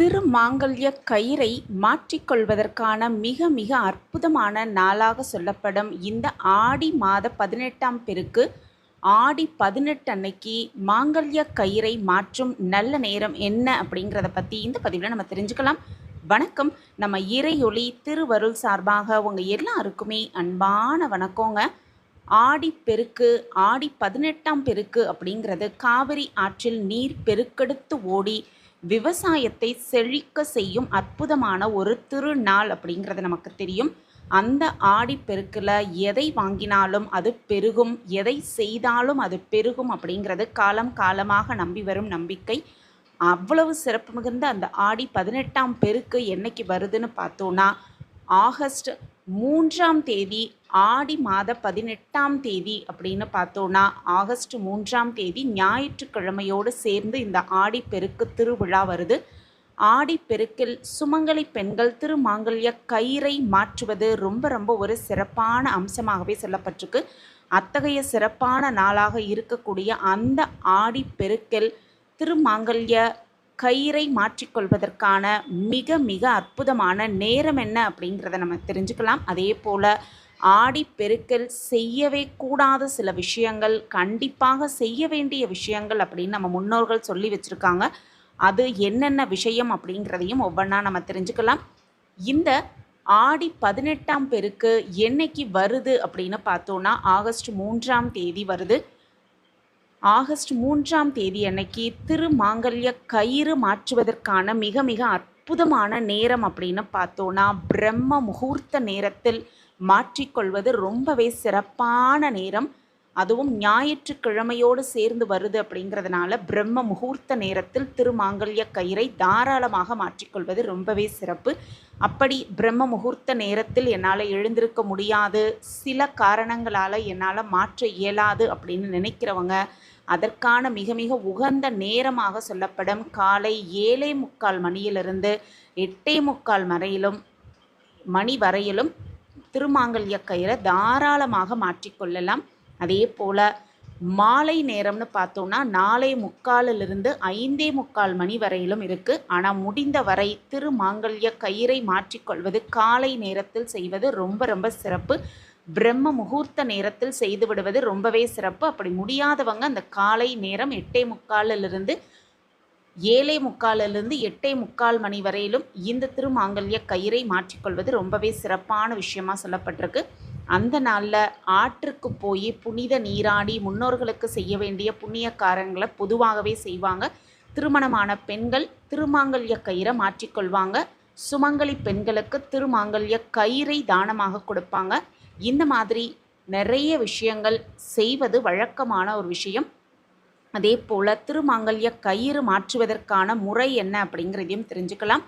திருமாங்கல்ய கயிறை மாற்றிக்கொள்வதற்கான மிக மிக அற்புதமான நாளாக சொல்லப்படும் இந்த ஆடி மாத பதினெட்டாம் பெருக்கு ஆடி பதினெட்டு அன்னைக்கு மாங்கல்ய கயிறை மாற்றும் நல்ல நேரம் என்ன அப்படிங்கிறத பற்றி இந்த பதிவில் நம்ம தெரிஞ்சுக்கலாம். வணக்கம். நம்ம இறையொளி திருவருள் சார்பாக உங்கள் எல்லாருக்குமே அன்பான வணக்கங்க. ஆடி பெருக்கு ஆடி பதினெட்டாம் பெருக்கு அப்படிங்கிறது காவிரி ஆற்றில் நீர் பெருக்கெடுத்து ஓடி விவசாயத்தை செழிக்க செய்யும் அற்புதமான ஒரு திருநாள் அப்படிங்கிறது நமக்கு தெரியும். அந்த ஆடி பெருக்கில் எதை வாங்கினாலும் அது பெருகும் எதை செய்தாலும் அது பெருகும் அப்படிங்கிறது காலம் காலமாக நம்பி வரும் நம்பிக்கை. அவ்வளவு சிறப்பு மிகுந்த அந்த ஆடி பதினெட்டாம் பெருக்கு என்னைக்கு வருதுன்னு பார்த்தோன்னா ஆகஸ்ட் மூன்றாம் தேதி ஆடி மாத பதினெட்டாம் தேதி அப்படின்னு பார்த்தோன்னா ஆகஸ்ட் மூன்றாம் தேதி ஞாயிற்றுக்கிழமையோடு சேர்ந்து இந்த ஆடி பெருக்கு திருவிழா வருது. ஆடி பெருக்கில் சுமங்கலி பெண்கள் திருமாங்கல்ய கயிறை மாற்றுவது ரொம்ப ரொம்ப ஒரு சிறப்பான அம்சமாகவே சொல்லப்பட்டிருக்கு. அத்தகைய சிறப்பான நாளாக இருக்கக்கூடிய அந்த ஆடி பெருக்கில் திருமாங்கல்ய கயிறை மாற்றிக்கொள்வதற்கான மிக மிக அற்புதமான நேரம் என்ன அப்படிங்கிறத நம்ம தெரிஞ்சுக்கலாம். அதே போல் ஆடி பெருக்கல் செய்யவே கூடாத சில விஷயங்கள் கண்டிப்பாக செய்ய வேண்டிய விஷயங்கள் அப்படின்னு நம்ம முன்னோர்கள் சொல்லி வச்சுருக்காங்க. அது என்னென்ன விஷயம் அப்படிங்கிறதையும் ஒவ்வொன்றா நம்ம தெரிஞ்சுக்கலாம். இந்த ஆடி பதினெட்டாம் பெருக்கு என்னைக்கு வருது அப்படின்னு பார்த்தோன்னா ஆகஸ்ட் மூன்றாம் தேதி வருது. ஆகஸ்ட் மூன்றாம் தேதி அன்னைக்கு திருமாங்கல்ய கயிறு மாற்றுவதற்கான மிக மிக அற்புதமான நேரம் அப்படின்னு பார்த்தோன்னா பிரம்ம முகூர்த்த நேரத்தில் மாற்றிக்கொள்வது ரொம்பவே சிறப்பான நேரம். அதுவும் ஞாயிற்றுக்கிழமையோடு சேர்ந்து வருது அப்படிங்கிறதுனால பிரம்ம முகூர்த்த நேரத்தில் திருமாங்கல்ய கயிறை தாராளமாக மாற்றிக்கொள்வது ரொம்பவே சிறப்பு. அப்படி பிரம்ம முகூர்த்த நேரத்தில் என்னால் எழுந்திருக்க முடியாது. சில காரணங்களால் என்னால் மாற்ற இயலாது அப்படின்னு நினைக்கிறவங்க அதற்கான மிக மிக உகந்த நேரமாக சொல்லப்படும் காலை ஏழே முக்கால் மணியிலிருந்து எட்டே முக்கால் வரையிலும் மணி வரையிலும் திருமாங்கல்ய கயிறை தாராளமாக மாற்றிக்கொள்ளலாம் அதே போல் மாலை நேரம்னு பார்த்தோம்னா நாளை முக்காலிலிருந்து ஐந்தே முக்கால் மணி வரையிலும் இருக்குது ஆனால் முடிந்த வரை திருமாங்கல்ய கயிறை மாற்றிக்கொள்வது காலை நேரத்தில் செய்வது ரொம்ப ரொம்ப சிறப்பு. பிரம்ம முகூர்த்த நேரத்தில் செய்து விடுவது ரொம்பவே சிறப்பு. அப்படி முடியாதவங்க அந்த காலை நேரம் எட்டே முக்காலிலிருந்து ஏழே முக்காலிலிருந்து எட்டே முக்கால் மணி வரையிலும் இந்த திருமாங்கல்ய கயிறை மாற்றிக்கொள்வது ரொம்பவே சிறப்பான விஷயமா சொல்லப்பட்டிருக்கு. அந்த நாளில் ஆற்றுக்கு போய் புனித நீராடி முன்னோர்களுக்கு செய்ய வேண்டிய புண்ணிய காரங்களை பொதுவாகவே செய்வாங்க. திருமணமான பெண்கள் திருமாங்கல்ய கயிறை மாற்றிக்கொள்வாங்க. சுமங்கலி பெண்களுக்கு திருமாங்கல்ய கயிறை தானமாக கொடுப்பாங்க. இந்த மாதிரி நிறைய விஷயங்கள் செய்வது வழக்கமான ஒரு விஷயம். அதே போல் திருமாங்கல்ய கயிறு மாற்றுவதற்கான முறை என்ன அப்படிங்கிறதையும் தெரிஞ்சுக்கலாம்.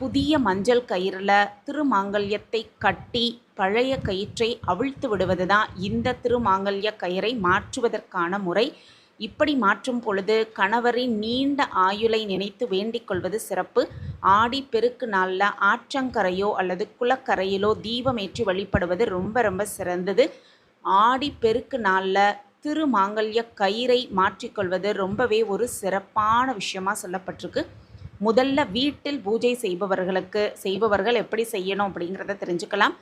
புதிய மஞ்சள் கயிறில் திருமாங்கல்யத்தை கட்டி பழைய கயிற்றை அவிழ்த்து விடுவது தான் இந்த திருமாங்கல்ய கயிறை மாற்றுவதற்கான முறை. இப்படி மாற்றும் பொழுது கணவரின் நீண்ட ஆயுளை நினைத்து வேண்டிக் கொள்வது சிறப்பு. ஆடி பெருக்கு நாளில் ஆற்றங்கரையோ அல்லது குளக்கரையிலோ தீபமேற்றி வழிபடுவது ரொம்ப ரொம்ப சிறந்தது. ஆடி பெருக்கு நாளில் திருமாங்கல்ய கயிறை மாற்றிக்கொள்வது ரொம்பவே ஒரு சிறப்பான விஷயமாக சொல்லப்பட்டிருக்கு. முதல்ல வீட்டில் பூஜை செய்பவர்களுக்கு செய்பவர்கள் எப்படி செய்யணும் அப்படிங்கிறத தெரிஞ்சுக்கலாம்.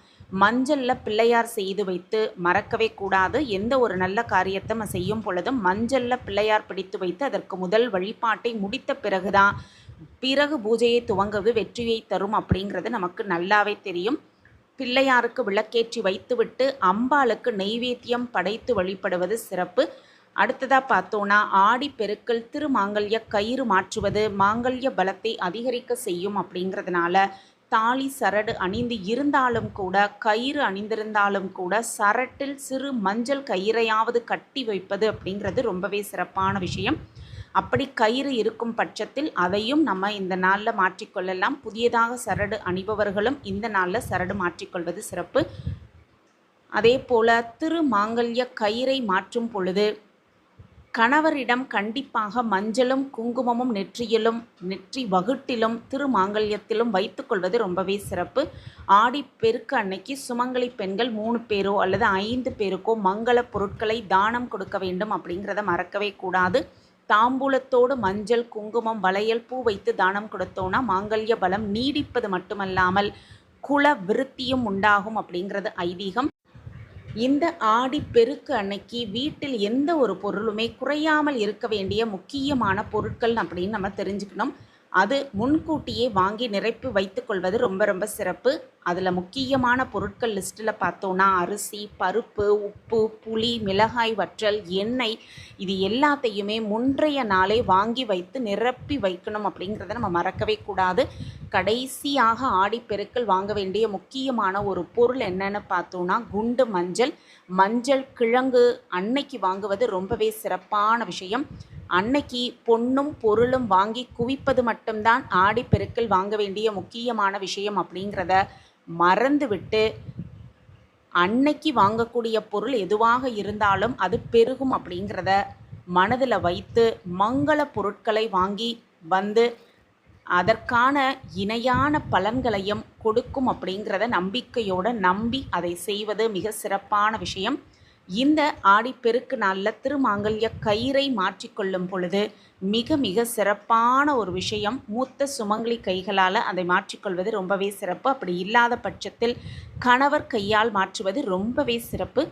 மஞ்சளில் பிள்ளையார் செய்து வைத்து மறக்கவே கூடாது. எந்த ஒரு நல்ல காரியத்தை நம்ம செய்யும் பொழுதும் மஞ்சளில் பிள்ளையார் பிடித்து வைத்து அதற்கு முதல் வழிபாட்டை முடித்த பிறகுதான் பிறகு பூஜையை துவங்குவது வெற்றியை தரும் அப்படிங்கிறது நமக்கு நல்லாவே தெரியும். பிள்ளையாருக்கு விளக்கேற்றி வைத்துவிட்டு அம்பாளுக்கு நெய்வேத்தியம் படைத்து வழிபடுவது சிறப்பு. அடுத்ததாக பார்த்தோன்னா ஆடி பெருக்கள் திருமாங்கல்ய கயிறு மாற்றுவது மாங்கல்ய பலத்தை அதிகரிக்க செய்யும் அப்படிங்கிறதுனால தாலி சரடு அணிந்து இருந்தாலும் கூட கயிறு அணிந்திருந்தாலும் கூட சரட்டில் சிறு மஞ்சள் கயிறையாவது கட்டி வைப்பது அப்படிங்கிறது ரொம்பவே சிறப்பான விஷயம். அப்படி கயிறு இருக்கும் பட்சத்தில் அதையும் நம்ம இந்த நாளில் மாற்றிக்கொள்ளலாம். புதியதாக சரடு அணிபவர்களும் இந்த நாளில் சரடு மாற்றிக்கொள்வது சிறப்பு. அதே போல் திருமாங்கல்ய கயிறை மாற்றும் பொழுது கணவரிடம் கண்டிப்பாக மஞ்சளும் குங்குமமும் நெற்றியிலும் நெற்றி வகுட்டிலும் திருமாங்கல்யத்திலும் வைத்துக்கொள்வது ரொம்பவே சிறப்பு. ஆடி பெருக்கு அன்னைக்கு சுமங்கலி பெண்கள் மூணு பேரோ அல்லது ஐந்து பேருக்கோ மங்கள பொருட்களை தானம் கொடுக்க வேண்டும் அப்படிங்கிறத மறக்கவே கூடாது. தாம்பூலத்தோடு மஞ்சள் குங்குமம் வளையல் பூ வைத்து தானம் கொடுத்தோன்னா மாங்கல்ய பலம் நீடிப்பது மட்டுமல்லாமல் குல விருத்தியும் உண்டாகும் அப்படிங்கிறது ஐதீகம். இந்த ஆடி பெருக்கு அன்னைக்கு வீட்டில் எந்த ஒரு பொருளுமே குறையாமல் இருக்க வேண்டிய முக்கியமான பொருட்கள் அப்படின்னு நம்ம தெரிஞ்சுக்கணும். அது முன்கூட்டியே வாங்கி நிரப்பி வைத்துக்கொள்வது ரொம்ப ரொம்ப சிறப்பு. அதில் முக்கியமான பொருட்கள் லிஸ்ட்டில் பார்த்தோன்னா அரிசி பருப்பு உப்பு புளி மிளகாய் வற்றல் எண்ணெய் இது எல்லாத்தையுமே முன்றைய நாளே வாங்கி வைத்து நிரப்பி வைக்கணும் அப்படிங்கிறத நம்ம மறக்கவே கூடாது. கடைசியாக ஆடிப்பெருக்கள் வாங்க வேண்டிய முக்கியமான ஒரு பொருள் என்னென்னு பார்த்தோன்னா குண்டு மஞ்சள். மஞ்சள் கிழங்கு அன்னைக்கு வாங்குவது ரொம்பவே சிறப்பான விஷயம். அன்னைக்கு பொண்ணும் பொருளும் வாங்கி குவிப்பது மட்டும்தான் ஆடிப்பெருக்கில் வாங்க வேண்டிய முக்கியமான விஷயம் அப்படிங்கிறத மறந்துவிட்டு அன்னைக்கு வாங்கக்கூடிய பொருள் எதுவாக இருந்தாலும் அது பெருகும் அப்படிங்கிறத மனதில் வைத்து மங்கள பொருட்களை வாங்கி வந்து அதற்கான இணையான பலன்களையும் கொடுக்கும் அப்படிங்கிறத நம்பிக்கையோடு நம்பி அதை செய்வது மிக சிறப்பான விஷயம். இந்த ஆடிப்பெருக்கு நாளில் திருமாங்கல்ய கயிறை மாற்றிக்கொள்ளும் பொழுது மிக மிக சிறப்பான ஒரு விஷயம். மூத்த சுமங்கலி கைகளால் அதை மாற்றிக்கொள்வது ரொம்பவே சிறப்பு. அப்படி இல்லாத பட்சத்தில் கணவர் கையால் மாற்றுவது ரொம்பவே சிறப்பு.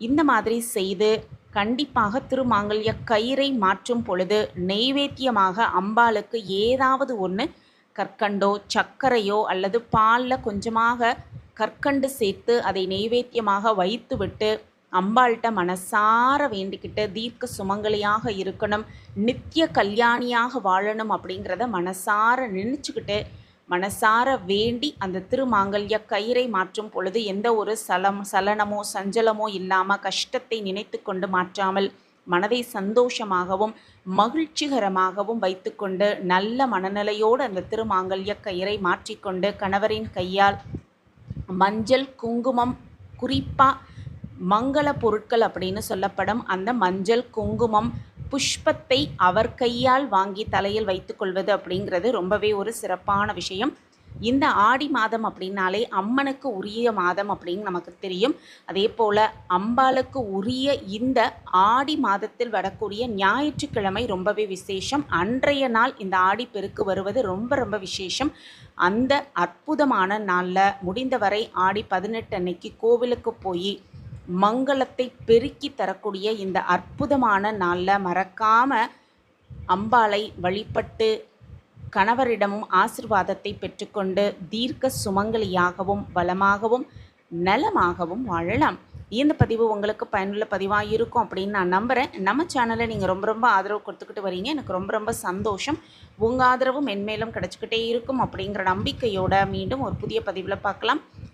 இந்த மாதிரி செய்து கண்டிப்பாக திருமாங்கல்ய கயிறை மாற்றும் பொழுது நெய்வேத்தியமாக அம்பாளுக்கு ஏதாவது ஒன்று கற்கண்டோ சர்க்கரையோ அல்லது பாலில் கொஞ்சமாக கற்கண்டு சேர்த்து அதை நெய்வேத்தியமாக வைத்துவிட்டு அம்பாள்கிட்ட மனசார வேண்டிக்கிட்டு தீர்க்க சுமங்கலியாக இருக்கணும் நித்திய கல்யாணியாக வாழணும் அப்படிங்கிறத மனசார நினச்சிக்கிட்டு மனசார வேண்டி அந்த திருமாங்கல்ய கயிறை மாற்றும் பொழுது எந்த ஒரு சலம் சலனமோ சஞ்சலமோ இல்லாமல் கஷ்டத்தை நினைத்து கொண்டு மாற்றாமல் மனதை சந்தோஷமாகவும் மகிழ்ச்சிகரமாகவும் வைத்துக்கொண்டு நல்ல மனநிலையோடு அந்த திருமாங்கல்ய கயிறை மாற்றிக்கொண்டு கணவரின் கையால் மஞ்சள் குங்குமம் குறிப்பாக மங்கள பொருட்கள் அப்படின்னு சொல்லப்படும் அந்த மஞ்சள் குங்குமம் புஷ்பத்தை அவர் கையால் வாங்கி தலையில் வைத்துக்கொள்வது அப்படிங்கிறது ரொம்பவே ஒரு சிறப்பான விஷயம். இந்த ஆடி மாதம் அப்படின்னாலே அம்மனுக்கு உரிய மாதம் அப்படின்னு நமக்கு தெரியும். அதே போல் அம்பாளுக்கு உரிய இந்த ஆடி மாதத்தில் வரக்கூடிய ஞாயிற்றுக்கிழமை ரொம்பவே விசேஷம். அன்றைய நாள் இந்த ஆடி பெருக்கு வருவது ரொம்ப ரொம்ப விசேஷம். அந்த அற்புதமான நாளில் முடிந்தவரை ஆடி பதினெட்டு அன்னைக்கு கோவிலுக்கு போய் மங்களத்தை பெருக்கி தரக்கூடிய இந்த அற்புதமான நாளில் மறக்காமல் அம்பாளை வழிபட்டு கணவரிடமும் ஆசிர்வாதத்தை பெற்றுக்கொண்டு தீர்க்க சுமங்கலியாகவும் வளமாகவும் நலமாகவும் வாழலாம். இந்த பதிவு உங்களுக்கு பயனுள்ள பதிவாக இருக்கும் அப்படின்னு நான் நம்புகிறேன் நம்ம சேனலை நீங்கள் ரொம்ப ரொம்ப ஆதரவு கொடுத்துக்கிட்டு வரீங்க. எனக்கு ரொம்ப ரொம்ப சந்தோஷம். உங்கள் ஆதரவு மென்மேலும் கிடச்சிக்கிட்டே இருக்கும் அப்படிங்கிற நம்பிக்கையோடு மீண்டும் ஒரு புதிய பதிவில் பார்க்கலாம்.